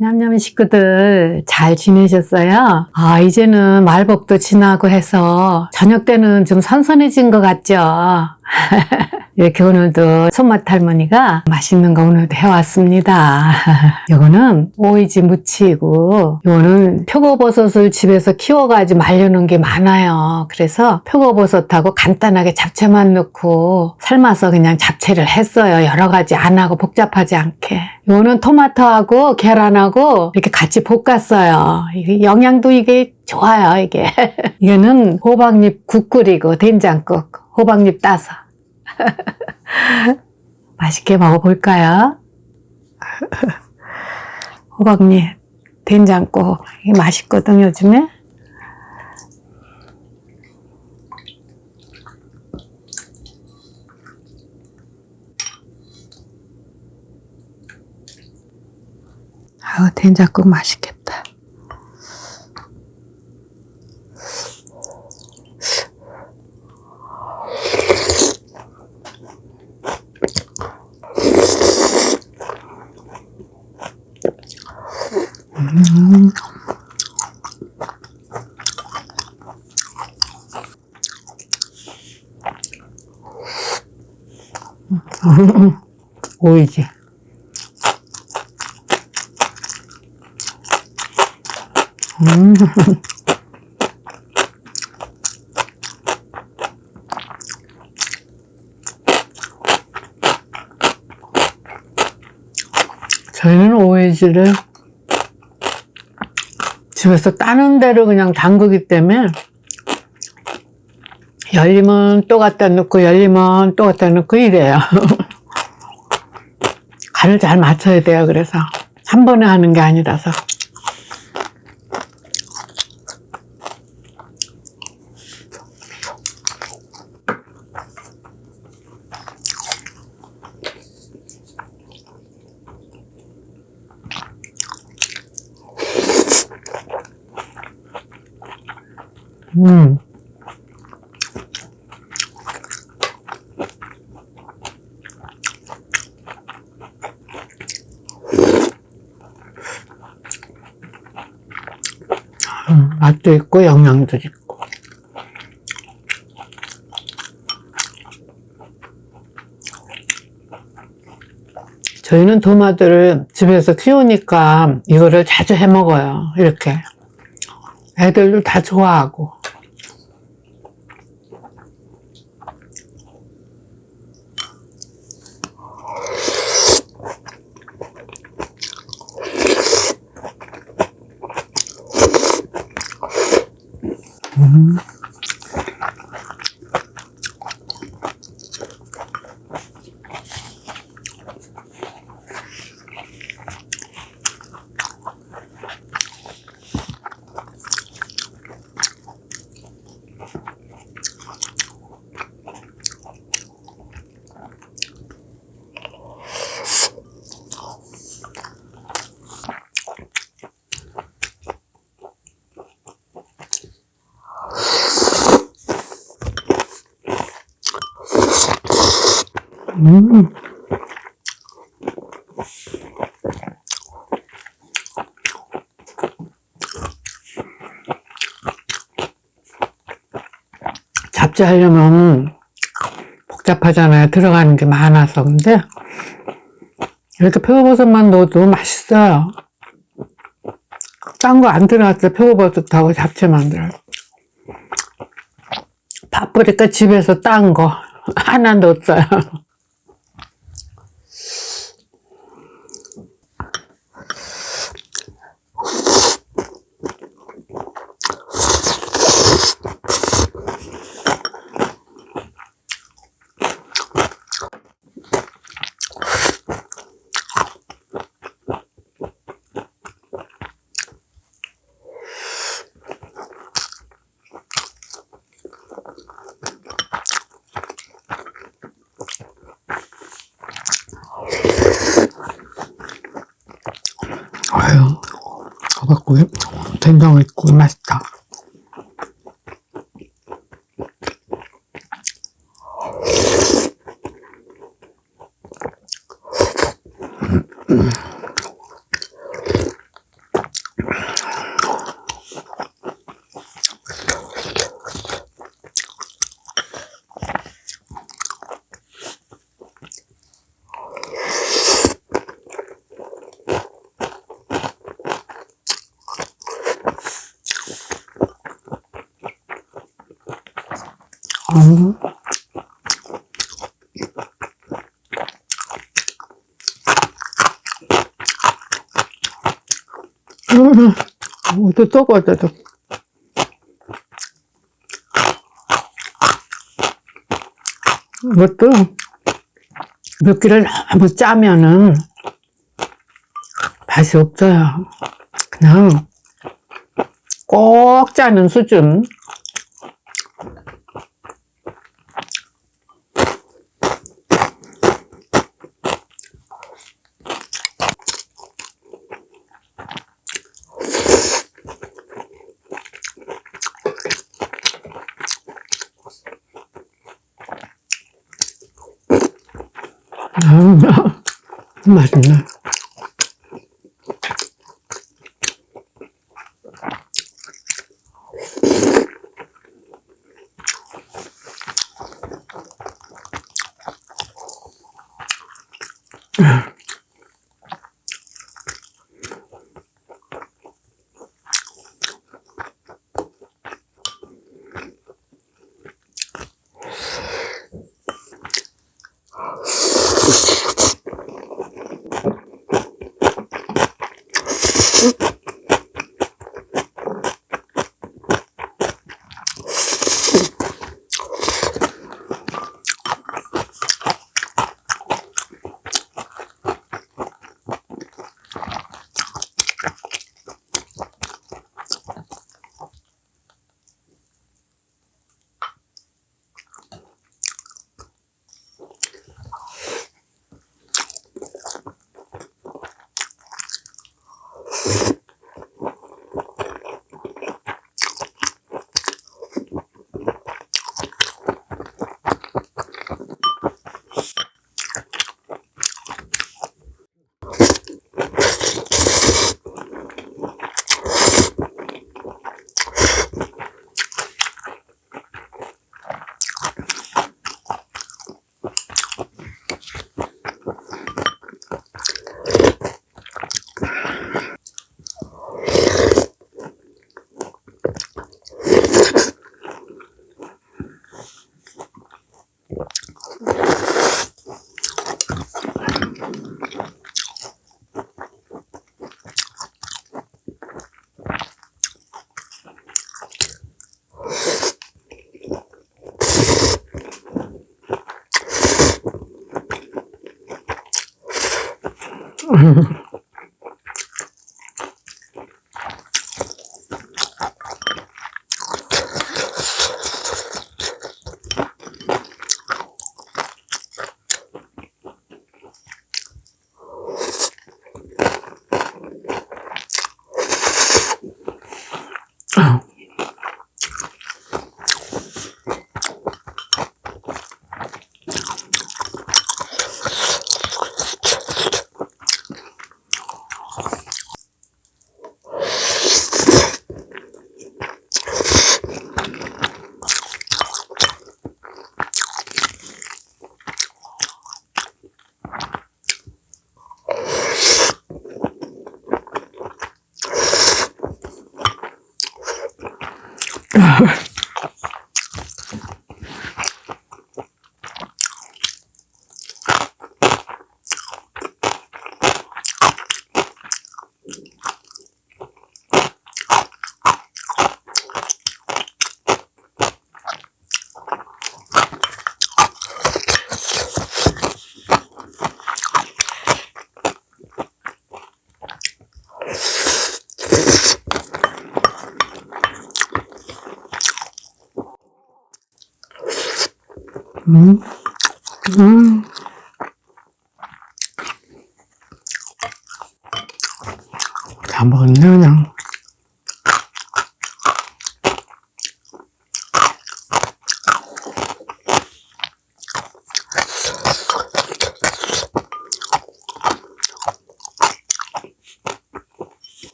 냠냠이 식구들 잘 지내셨어요? 아, 이제는 말복도 지나고 해서 저녁 때는 좀 선선해진 것 같죠? 이렇게 오늘도 손맛 할머니가 맛있는 거 오늘도 해왔습니다. 요거는 오이지 무치고, 요거는 표고버섯을 집에서 키워가지고 말려놓은 게 많아요. 그래서 표고버섯하고 간단하게 잡채만 넣고 삶아서 그냥 잡채를 했어요. 여러 가지 안 하고 복잡하지 않게. 요거는 토마토하고 계란하고 이렇게 같이 볶았어요. 영양도 이게 좋아요, 이게. 이거는 호박잎 국 끓이고 된장국, 호박잎 따서. 맛있게 먹어볼까요? 호박잎, 된장국. 맛있거든, 요즘에. 아우, 된장국 맛있겠다. 오이지. 음. 저희는 오이지를 집에서 따는 대로 그냥 담그기 때문에 열리면 또 갖다 넣고 열리면 또 갖다 넣고 이래요. 간을 잘 맞춰야 돼요. 그래서 한 번에 하는 게 아니라서. 음. 음, 맛도 있고 영양도 있고. 저희는 토마토를 집에서 키우니까 이거를 자주 해 먹어요. 이렇게. 애들도 다 좋아하고. 음. 잡지 하려면 복잡하잖아요. 들어가는 게 많아서. 근데 이렇게 표고버섯만 넣어도 맛있어요. 딴 거 안 들어갔을 때 표고버섯하고 잡채 만 들어요. 파프리카 집에서 딴 거 하나 넣었어요. 아유, 호박국에 된장을 있고 맛있다. 음. 음, 어디 떠봐도 이것도 몇 개를 너무 짜면은 맛이 없어요. 그냥 꼭 짜는 수준. 음, 맛있 먹었네, 그냥.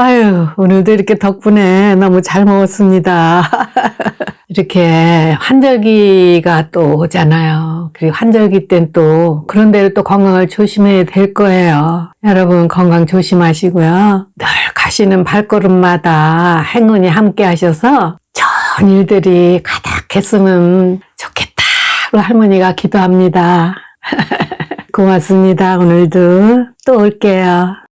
아유, 오늘도 이렇게 덕분에 너무 잘 먹었습니다. 이렇게 환절기가 또 오잖아요. 그리고 환절기 땐 또 그런 대로 또 건강을 조심해야 될 거예요. 여러분 건강 조심하시고요. 늘 가시는 발걸음마다 행운이 함께 하셔서 좋은 일들이 가득했으면 좋겠다. 할머니가 기도합니다. 고맙습니다. 오늘도 또 올게요.